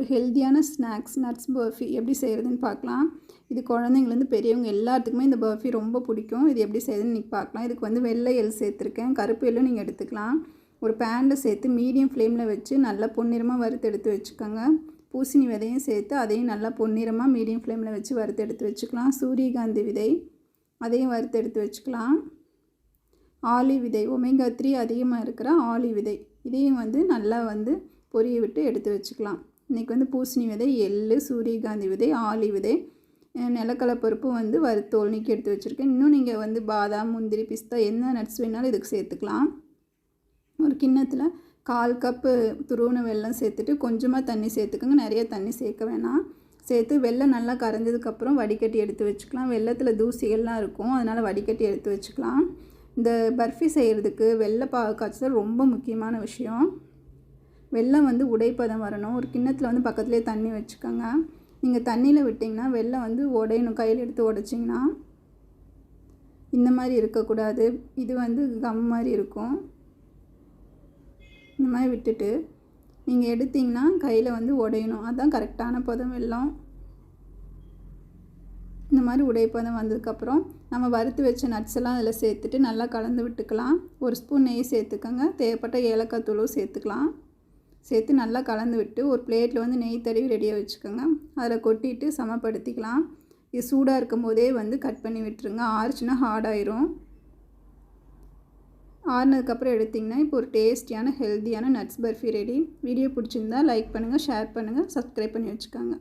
ஒரு ஹெல்த்தியான snacks nuts barfi எப்படி செய்கிறதுன்னு பார்க்கலாம். இது குழந்தைங்கலேருந்து பெரியவங்க எல்லாத்துக்குமே இந்த பர்ஃபி ரொம்ப பிடிக்கும். இது எப்படி செய்யுதுன்னு இன்றைக்கி பார்க்கலாம். இதுக்கு வந்து வெள்ளை எல் சேர்த்துருக்கேன். கருப்பு எல்லும் நீங்கள் எடுத்துக்கலாம். ஒரு பேண்டை சேர்த்து மீடியம் ஃப்ளேமில் வச்சு நல்லா பொன்னிறமாக வறுத்து எடுத்து வச்சுக்கோங்க. பூசணி விதையும் சேர்த்து அதையும் நல்லா பொன்னிறமாக மீடியம் ஃப்ளேமில் வச்சு வறுத்து எடுத்து வச்சுக்கலாம். சூரியகாந்தி விதை அதையும் வறுத்து எடுத்து வச்சுக்கலாம். ஆலி விதை ஒமேகா த்ரீ அதிகமாக இருக்கிற ஆலி விதை இதையும் வந்து நல்லா வந்து பொரிய விட்டு எடுத்து வச்சுக்கலாம். இன்றைக்கி வந்து பூசணி விதை எள் சூரியகாந்தி விதை ஆலி விதை நிலக்கடலை பருப்பு வந்து வறுத்தோல் நீக்கி எடுத்து வச்சுருக்கேன். இன்னும் நீங்கள் வந்து பாதாம் முந்திரி பிஸ்தா என்ன நட்ஸ் வேணாலும் இதுக்கு சேர்த்துக்கலாம். ஒரு கிண்ணத்தில் கால் கப்பு துருவண வெள்ளம் சேர்த்துட்டு கொஞ்சமாக தண்ணி சேர்த்துக்கோங்க. நிறைய தண்ணி சேர்க்க வேணாம். சேர்த்து வெள்ளம் நல்லா கரைஞ்சதுக்கப்புறம் வடிகட்டி எடுத்து வச்சுக்கலாம். வெள்ளத்தில் தூசிகள்லாம் இருக்கும். அதனால் வடிகட்டி எடுத்து வச்சுக்கலாம். இந்த பர்ஃபி செய்கிறதுக்கு வெள்ளை பா காய்ச்சல் ரொம்ப முக்கியமான விஷயம். வெள்ளம் வந்து உடைப்பதம் வரணும். ஒரு கிண்ணத்தில் வந்து பக்கத்துலேயே தண்ணி வச்சுக்கோங்க. நீங்கள் தண்ணியில் விட்டிங்கன்னா வெள்ளம் வந்து உடையணும். கையில் எடுத்து உடைச்சிங்கன்னா இந்த மாதிரி இருக்கக்கூடாது. இது வந்து கம் மாதிரி இருக்கும். இந்த மாதிரி விட்டுட்டு நீங்கள் எடுத்திங்கன்னா கையில் வந்து உடையணும். அதுதான் கரெக்டான பதம் வெள்ளம். இந்த மாதிரி உடைப்பதம் வந்ததுக்கப்புறம் நம்ம வறுத்து வச்ச நட்ஸ் எல்லாம் அதில் சேர்த்துட்டு நல்லா கலந்து விட்டுக்கலாம். ஒரு ஸ்பூன் நெய் சேர்த்துக்கோங்க. தேவைப்பட்ட ஏலக்காய் தூளும் சேர்த்துக்கலாம். சேர்த்து நல்லா கலந்து விட்டு ஒரு பிளேட்டில் வந்து நெய் தடவி ரெடியாக வச்சுக்கோங்க. அதில் கொட்டிட்டு சமப்படுத்திக்கலாம். இது சூடாக இருக்கும் போதே வந்து கட் பண்ணி விட்டுருங்க. ஆறுச்சுன்னா ஹார்டாயிரும் ஆறுனதுக்கப்புறம் எடுத்திங்கன்னா இப்போ ஒரு டேஸ்டியான ஹெல்த்தியான நட்ஸ் பர்ஃபி ரெடி வீடியோ பிடிச்சிருந்தா லைக் பண்ணுங்கள் ஷேர் பண்ணுங்கள் சப்ஸ்கிரைப் பண்ணி வச்சுக்கோங்க.